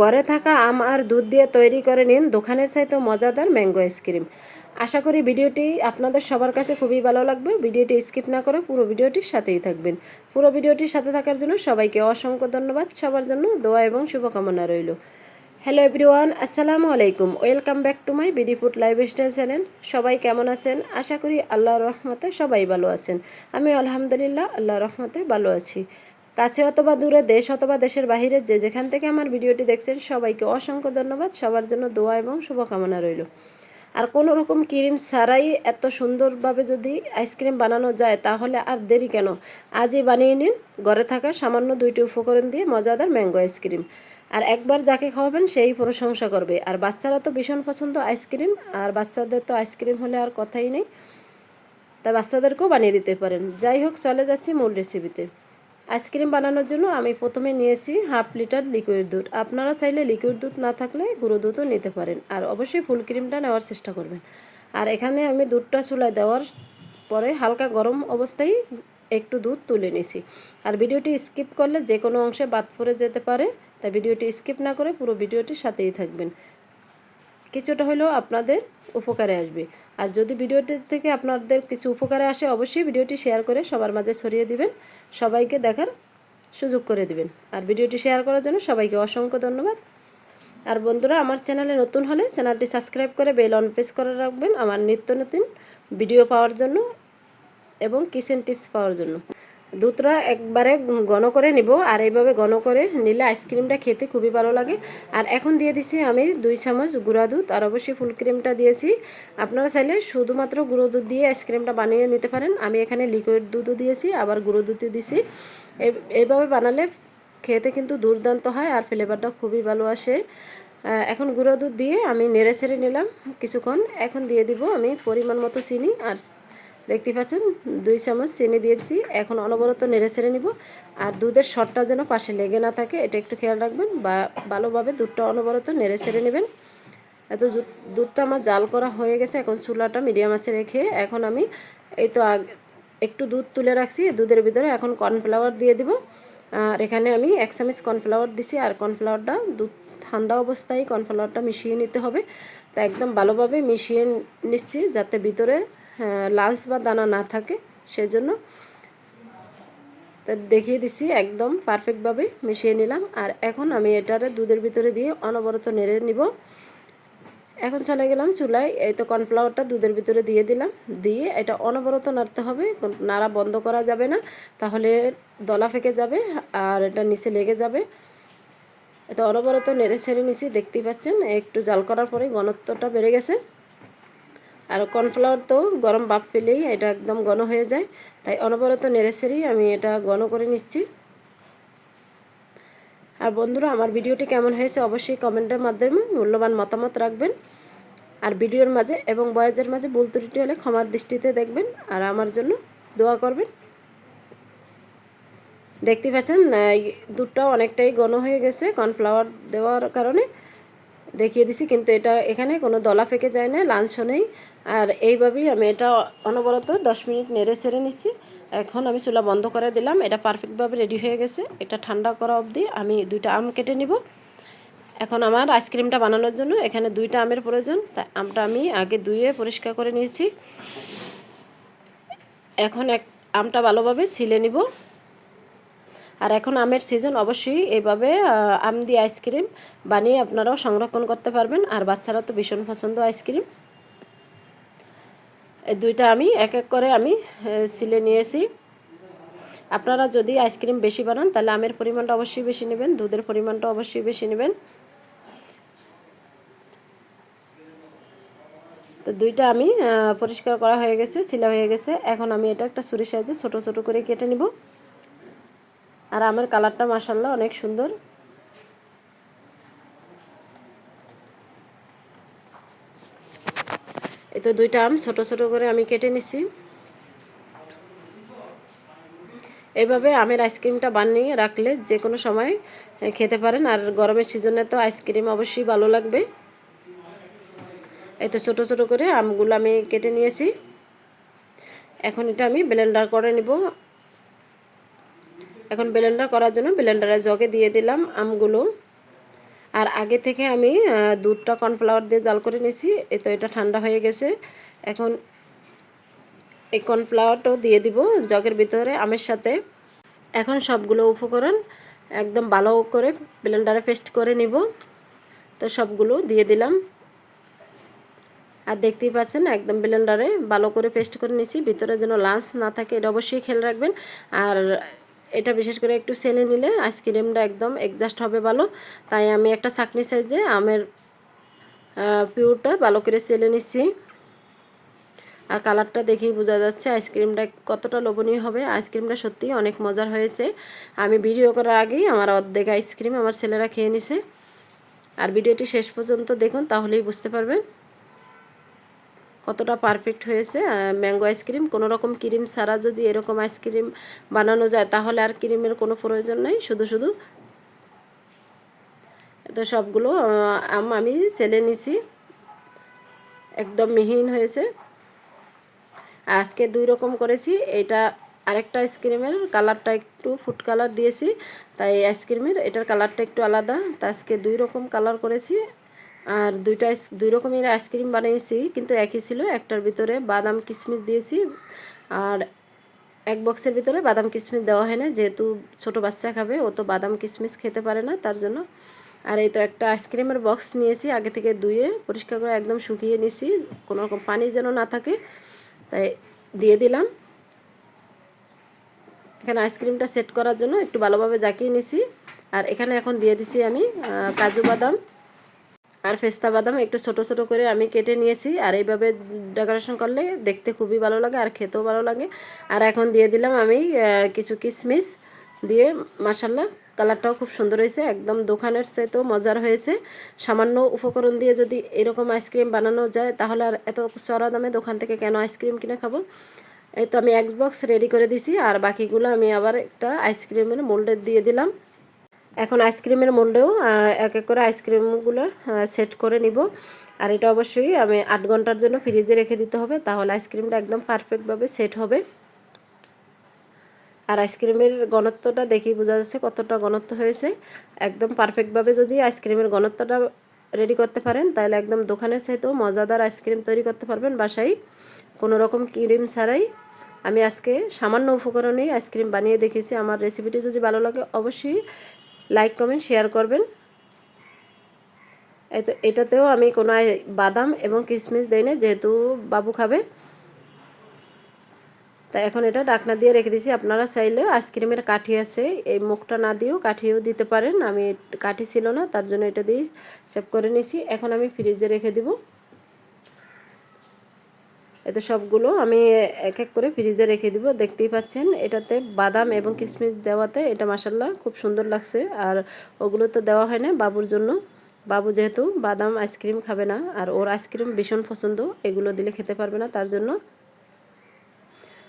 ঘরে থাকা আম আর দুধ দিয়ে তৈরি করে নিন দোকানের চাইতে মজাদার ম্যাঙ্গো আইসক্রিম। আশা করি ভিডিওটি আপনাদের সবার কাছে খুবই ভালো লাগবে। ভিডিওটি স্কিপ না করে পুরো ভিডিওটির সাথেই থাকবেন। পুরো ভিডিওটির সাথে থাকার জন্য সবাইকে অসংখ্য ধন্যবাদ। সবার জন্য দোয়া এবং শুভকামনা রইল। হ্যালো এভরিওয়ান, আসসালামু আলাইকুম। Welcome back to my BD food life style channel. সবাই কেমন আছেন? আশা করি আল্লাহর রহমতে সবাই ভালো আছেন। আমি আলহামদুলিল্লাহ, আল্লাহর রহমতে ভালো আছি। কাছে অথবা দূরে দেশ অথবা দেশের বাহিরে যে যেখান থেকে আমার ভিডিওটি দেখছেন, সবাইকে অসংখ্য ধন্যবাদ। সবার জন্য দোয়া এবং শুভকামনা রইল। আর কোনো রকম ক্রিম ছাড়াই এত সুন্দরভাবে যদি আইসক্রিম বানানো যায়, তাহলে আর দেরি কেন? আজই বানিয়ে নিন। ঘরে থাকা সামান্য দুইটি উপকরণ দিয়ে মজাদার ম্যাঙ্গো আইসক্রিম। আর একবার যাকে খাওয়াবেন, সেই প্রশংসা করবে। আর বাচ্চারা তো ভীষণ পছন্দ আইসক্রিম, আর বাচ্চাদের তো আইসক্রিম হলে আর কথাই নেই। তাই বাচ্চাদেরকেও বানিয়ে দিতে পারেন। যাই হোক, চলে যাচ্ছি মূল রেসিপিতে আইসক্রিম বানানোর জন্য আমি প্রথমে নিয়েছি হাফ লিটার লিকুইড দুধ। আপনারা চাইলে লিকুইড দুধ না থাকলে গুঁড়ো দুধও নিতে পারেন। আর অবশ্যই ফুল ক্রিমটা নেওয়ার চেষ্টা করবেন। আর এখানে আমি দুধটা চুলায় দেওয়ার পরে হালকা গরম অবস্থায় একটু দুধ তুলে নিছি। আর ভিডিওটি স্কিপ করলে যে কোনো অংশে বাদ পড়ে যেতে পারে। তাই ভিডিওটি স্কিপ না করে পুরো ভিডিওটির সাথেই থাকবেন। কিছুটা হলেও আপনাদের উপকারে আসবে। আর যদি ভিডিওটি থেকে আপনাদের কিছু উপকারে আসে, অবশ্যই ভিডিওটি শেয়ার করে সবার মাঝে ছড়িয়ে দিবেন। সবাইকে দেখার সুযোগ করে দিবেন। আর ভিডিওটি শেয়ার করার জন্য সবাইকে অসংখ্য ধন্যবাদ। আর বন্ধুরা, আমার চ্যানেলে নতুন হলে চ্যানেলটি সাবস্ক্রাইব করে বেল অন প্রেস করে রাখবেন আমার নিত্য নতুন ভিডিও পাওয়ার জন্য এবং কিচেন টিপস পাওয়ার জন্য। দুধটা একবারে ঘন করে নিব আর এইভাবে ঘন করে নিলে আইসক্রিমটা খেতে খুবই ভালো লাগে। আর এখন দিয়ে দিছি আমি দুই চামচ গুঁড়া দুধ আর অবশ্যই ফুল ক্রিমটা দিয়েছি। আপনারা চাইলে শুধুমাত্র গুঁড়ো দুধ দিয়ে আইসক্রিমটা বানিয়ে নিতে পারেন। আমি এখানে লিকুইড দুধও দিয়েছি, আবার গুঁড়ো দুধও দিয়েছি এইভাবে বানালে খেতে কিন্তু দুর্দান্ত হয় আর ফ্লেভারটা খুবই ভালো আসে। এখন গুঁড়ো দুধ দিয়ে আমি নেড়ে ছেড়ে নিলাম কিছুক্ষণ। এখন দিয়ে দিব আমি পরিমাণ মতো চিনি আর দেখতে পাচ্ছেন, দুই চামচ চিনি দিয়েছি। এখন অনবরত নেড়ে ছেড়ে নিব। আর দুধের শটটা যেন পাশে লেগে না থাকে, এটা একটু খেয়াল রাখবেন বা ভালোভাবে দুধটা অনবরত নেড়ে ছেড়ে নেবেন। এত দুধটা আমার জাল করা হয়ে গেছে, এখন চুলাটা মিডিয়াম আছে রেখে এখন আমি এই তো একটু দুধ তুলে রাখছি, দুধের ভিতরে এখন কর্নফ্লাওয়ার দিয়ে দিব। আর এখানে আমি এক চামচ কর্নফ্লাওয়ার দিছি, আর কর্নফ্লাওয়ারটা দুধ ঠান্ডা অবস্থায় কর্নফ্লাওয়ারটা মিশিয়ে নিতে হবে। তা একদম ভালোভাবে মিশিয়ে নিচ্ছি, যাতে ভিতরে লাঞ্চ বা দানা না থাকে, সেজন্য তা দেখিয়ে দিছি, একদম পারফেক্টভাবে মিশিয়ে নিলাম। আর এখন আমি এটারে দুধের ভিতরে দিয়ে অনবরত নেড়ে নিব। এখন চলে গেলাম চুলায়, এই তো কর্নফ্লাওয়ারটা দুধের ভিতরে দিয়ে দিলাম। দিয়ে এটা অনবরত নাড়তে হবে, নাড়া বন্ধ করা যাবে না, তাহলে দলা ফেঁকে যাবে আর এটা নিচে লেগে যাবে। এটা অনবরত নেড়ে ছেড়ে নিছি, দেখতেই পাচ্ছেন, একটু জাল করার পরে ঘনত্বটা বেড়ে গেছে। আর কর্নফ্লাওয়ার তো গরম বাপ পেলেই এটা একদম ঘন হয়ে যায়। তাই অনবরত নেড়ে আমি এটা ঘন করে নিচ্ছি। আর বন্ধুরা, আমার ভিডিওটি কেমন হয়েছে অবশ্যই কমেন্টের মাধ্যমে মূল্যবান মতামত রাখবেন। আর ভিডিওর মাঝে এবং বয়েজের মাঝে ভুল ত্রুটি হলে ক্ষমার দৃষ্টিতে দেখবেন আর আমার জন্য দোয়া করবেন। দেখতে পাচ্ছেন দুধটাও অনেকটাই ঘন হয়ে গেছে কর্নফ্লাওয়ার দেওয়ার কারণে। দেখিয়ে দিছি, কিন্তু এটা এখানে কোনো দলা ফেঁকে যায় না লাঞ্চ নেই। আর এইভাবেই আমি এটা অনবরত দশ মিনিট নেড়ে ছেড়ে নিচ্ছি এখন আমি চুলা বন্ধ করে দিলাম, এটা পারফেক্টভাবে রেডি হয়ে গেছে। এটা ঠান্ডা করা অবধি আমি দুইটা আম কেটে নিব। এখন আমার আইসক্রিমটা বানানোর জন্য এখানে দুইটা আমের প্রয়োজন তাই আমটা আমি আগে ধুয়ে পরিষ্কার করে নিয়েছি। এখন এক আমটা ভালোভাবে ছিলে নিব। আর এখন আমের সিজন অবশ্যই এইভাবে আম দিয়ে আইসক্রিম বানিয়ে আপনারাও সংরক্ষণ করতে পারবেন। আর বাচ্চারা তো ভীষণ পছন্দ আইসক্রিম এই দুইটা আমি, এক এক করে আমি সিলে নিয়েছি। আপনারা যদি আইসক্রিম বেশি বানান, তাহলে আমের পরিমাণটা অবশ্যই বেশি নেবেন, দুধের পরিমাণটা অবশ্যই বেশি নেবেন। তো দুইটা আমি পরিষ্কার করা হয়ে গেছে, সিলা হয়ে গেছে। এখন আমি এটা একটা ছুরি সাইজে ছোটো ছোটো করে কেটে নিব। আর আমের কালারটা মাসাল্লাহ অনেক সুন্দর। তো দুইটা আম ছোট ছোট করে আমি কেটে নিছি। এইভাবে আমের আইসক্রিমটা বানিয়ে রাখলে যে কোনো সময় খেতে পারেন। আর গরমের সিজনে তো আইসক্রিম অবশ্যই ভালো লাগবে। এই তো ছোটো ছোটো করে আমগুলো আমি কেটে নিয়েছি। এখন এটা আমি ব্লেন্ডার করে নিব। এখন ব্লেন্ডার করার জন্য ব্লেন্ডারে জগে দিয়ে দিলাম আমগুলো। আর আগে থেকে আমি দুধটা কর্নফ্লাওয়ার দিয়ে জাল করে নিয়েছি, এই তো এটা ঠান্ডা হয়ে গেছে। এখন এই কর্নফ্লাওয়ারটাও দিয়ে দিব জগের ভিতরে আমের সাথে। এখন সবগুলো উপকরণ একদম ভালো করে ব্লেন্ডারে পেস্ট করে নিব। তো সবগুলো দিয়ে দিলাম। আর দেখতেই পাচ্ছেন, একদম ব্লেন্ডারে ভালো করে পেস্ট করে নিছি ভিতরে যেন লাঞ্চ না থাকে, এটা অবশ্যই খেয়াল রাখবেন। আর এটা বিশেষ করে একটু সেলে নিলে আইসক্রিমটা একদম এক্সাস্ট হবে ভালো। তাই আমি একটা চাকনি সাইজে আমের পিউরটা ভালো করে সেলে নিচ্ছি। আর কালারটা দেখেই বোঝা যাচ্ছে আইসক্রিমটা কতটা লোভনীয় হবে। আইসক্রিমটা সত্যিই অনেক মজার হয়েছে। আমি ভিডিও করার আগেই আমার অর্ধেক আইসক্রিম আমার ছেলেরা খেয়ে নিছে। আর ভিডিওটি শেষ পর্যন্ত দেখুন, তাহলেই বুঝতে পারবেন। কতটা পারফেক্ট হয়েছে ম্যাঙ্গো আইসক্রিম কোনো রকম ক্রিম ছাড়া যদি এরকম আইসক্রিম বানানো যায়, তাহলে আর ক্রিমের কোনো প্রয়োজন নাই, শুধু শুধু তো সবগুলো আম আমি ছেলে নিছি, একদম মিহিন হয়েছে। আজকে দুই রকম করেছি, এটা আরেকটা আইসক্রিমের কালারটা একটু ফুড কালার দিয়েছি, তাই আইসক্রিমের এটার কালারটা একটু আলাদা, তা আজকে দুই রকম কালার করেছি। আর দুইটা দুই রকমের আইসক্রিম বানিয়েছি, কিন্তু একই ছিল। একটার ভিতরে বাদাম কিশমিশ দিয়েছি, আর এক বক্সের ভিতরে বাদাম কিশমিশ দেওয়া হয় না। যেহেতু ছোট বাচ্চা খাবে, ও তো বাদাম কিশমিশ খেতে পারে না, তার জন্য। আর এই তো একটা আইসক্রিমের বক্স নিয়েছি, আগে থেকে ধুয়ে, পরিষ্কার করে একদম শুকিয়ে নিছি। কোনো রকম পানি যেন না থাকে, তাই দিয়ে দিলাম। এখানে আইসক্রিমটা সেট করার জন্য একটু ভালোভাবে জাকিয়ে নিছি। আর এখানে এখন দিয়ে দিছি আমি কাজু বাদাম। আর পেস্তা বাদাম একটু ছোট ছোট করে আমি কেটে নিয়েছি, আর এইভাবে ডেকোরেশন করলে দেখতে খুবই ভালো লাগে আর খেতেও ভালো লাগে। আর এখন দিয়ে দিলাম আমি কিছু কিশমিশ দিয়ে মাসাল্লাহ কালারটাও খুব সুন্দর হয়েছে, একদম দোকানের সে তো মজার হয়েছে। সামান্য উপকরণ দিয়ে যদি এরকম আইসক্রিম বানানো যায় তাহলে আর এত চড়া দামে দোকান থেকে কেন আইসক্রিম কিনে খাব? এই তো আমি এক বক্স রেডি করে দিছি, আর বাকিগুলো আমি আবার একটা আইসক্রিমের মোল্ডে দিয়ে দিলাম। এখন আইসক্রিমের মোল্ডেও এক এক করে আইসক্রিমগুলো সেট করে নিব। আর এটা অবশ্যই আমি আট ঘণ্টার জন্য ফ্রিজে রেখে দিতে হবে, তাহলে আইসক্রিমটা একদম পারফেক্টভাবে সেট হবে। আর আইসক্রিমের ঘনত্বটা দেখেই বোঝা যাচ্ছে কতটা ঘনত্ব হয়েছে। একদম পারফেক্টভাবে যদি আইসক্রিমের ঘনত্বটা রেডি করতে পারেন, তাহলে একদম দোকানের চাইতেও মজাদার আইসক্রিম তৈরি করতে পারবেন বাসায়। কোনো রকম ক্রিম ছাড়াই। আমি আজকে সামান্য উপকরণেই আইসক্রিম বানিয়ে দেখেছি আমার রেসিপিটি যদি ভালো লাগে, অবশ্যই লাইক কমেন্ট শেয়ার করবেন। তো এটাতেও আমি কোনো বাদাম এবং কিশমিশ দেই না যেহেতু বাবু খাবে। তাই এখন এটা ডাকনা দিয়ে রেখে দিয়েছি আপনারা চাইলে আইসক্রিমের কাঠি আছে, এই মুখটা না দিয়েও কাঠিও দিতে পারেন। আমি, কাঠি ছিল না, তার জন্য এটা দিয়ে সেভ করে নিয়েছি এখন আমি ফ্রিজে রেখে দিব। এতে সবগুলো আমি এক এক করে ফ্রিজে রেখে দিব। দেখতেই পাচ্ছেন, এটাতে বাদাম এবং কিশমিশ দেওয়াতে এটা মাসাল্লাহ খুব সুন্দর লাগছে। আর ওগুলো তো দেওয়া হয় না বাবুর জন্য। বাবু যেহেতু বাদাম আইসক্রিম খাবে না, আর ওর আইসক্রিম ভীষণ পছন্দ, এগুলো দিলে খেতে পারবে না তার জন্য।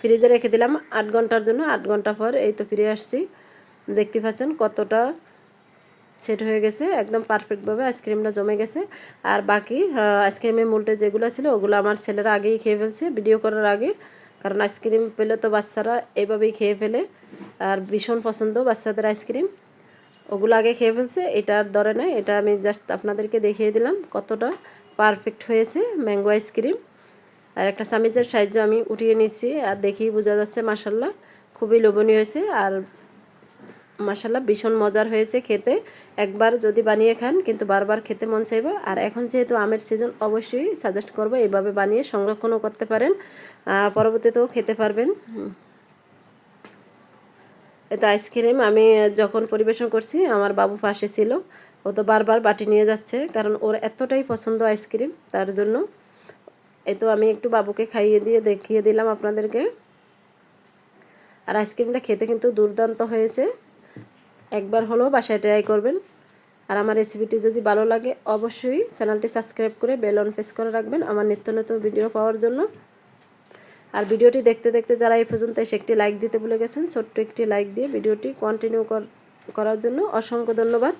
ফ্রিজে রেখে দিলাম আট ঘণ্টার জন্য, আট ঘণ্টা পর এই তো ফিরে আসছি। দেখতে পাচ্ছেন কতটা সেট হয়ে গেছে, একদম পারফেক্টভাবে আইসক্রিমটা জমে গেছে। আর বাকি আইসক্রিমের মুলটে যেগুলো ছিল, ওগুলো আমার ছেলেরা আগেই খেয়ে ফেলছে ভিডিও করার আগে। কারণ আইসক্রিম পেলে তো বাচ্চারা এইভাবেই খেয়ে ফেলে। আর ভীষণ পছন্দ বাচ্চাদের আইসক্রিম ওগুলো আগে খেয়ে ফেলছে এটার দরে নয় এটা আমি জাস্ট আপনাদেরকে দেখিয়ে দিলাম কতটা পারফেক্ট হয়েছে ম্যাঙ্গো আইসক্রিম আর একটা সামিজের সাইজও আমি উঠিয়ে নিচ্ছি, আর দেখেই বোঝা যাচ্ছে মাসাল্লাহ খুবই লোভনীয় হয়েছে। আর মাসাল্লাহ ভীষণ মজার হয়েছে খেতে। একবার যদি বানিয়ে খান, কিন্তু বারবার খেতে মন চাইবে। আর এখন যেহেতু আমের সিজন অবশ্যই সাজেস্ট করব এইভাবে বানিয়ে সংরক্ষণও করতে পারেন। পরবর্তীতেও খেতে পারবেন। এটা আইসক্রিম আমি যখন পরিবেশন করছি, আমার বাবু পাশে ছিল। ও তো বারবার বাটি নিয়ে যাচ্ছে, কারণ ওর এতটাই পছন্দ আইসক্রিম তার জন্য। এই তো আমি একটু বাবুকে খাইয়ে দিয়ে দেখিয়ে দিলাম আপনাদেরকে। আর আইসক্রিমটা খেতে কিন্তু দুর্দান্ত হয়েছে। একবার হলেও বাসায় ট্রাই করবেন। আর আমার রেসিপিটি যদি ভালো লাগে, অবশ্যই চ্যানেলটি সাবস্ক্রাইব করে বেল অন প্রেস করে রাখবেন আমার নিত্য নতুন ভিডিও পাওয়ার জন্য। আর ভিডিওটি দেখতে দেখতে যারা এই পর্যন্ত এসে একটি লাইক দিতে ভুলে গেছেন, ছোট্ট একটি লাইক দিয়ে ভিডিওটি কন্টিনিউ করার জন্য অসংখ্য ধন্যবাদ।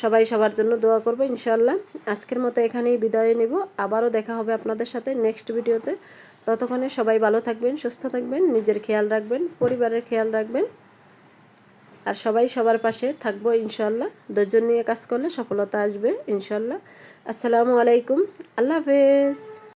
সবাই সবার জন্য দোয়া করব ইনশাল্লাহ আজকের মতো এখানেই বিদায় নেব। আবারও দেখা হবে আপনাদের সাথে নেক্সট ভিডিওতে ততক্ষণে সবাই ভালো থাকবেন, সুস্থ থাকবেন, নিজের খেয়াল রাখবেন, পরিবারের খেয়াল রাখবেন। আর সবাই সবার পাশে থাকব ইনশাল্লাহ ধৈর্য নিয়ে কাজ করলে সফলতা আসবে ইনশাল্লাহ আসসালামু আলাইকুম। আল্লাহ হাফেজ।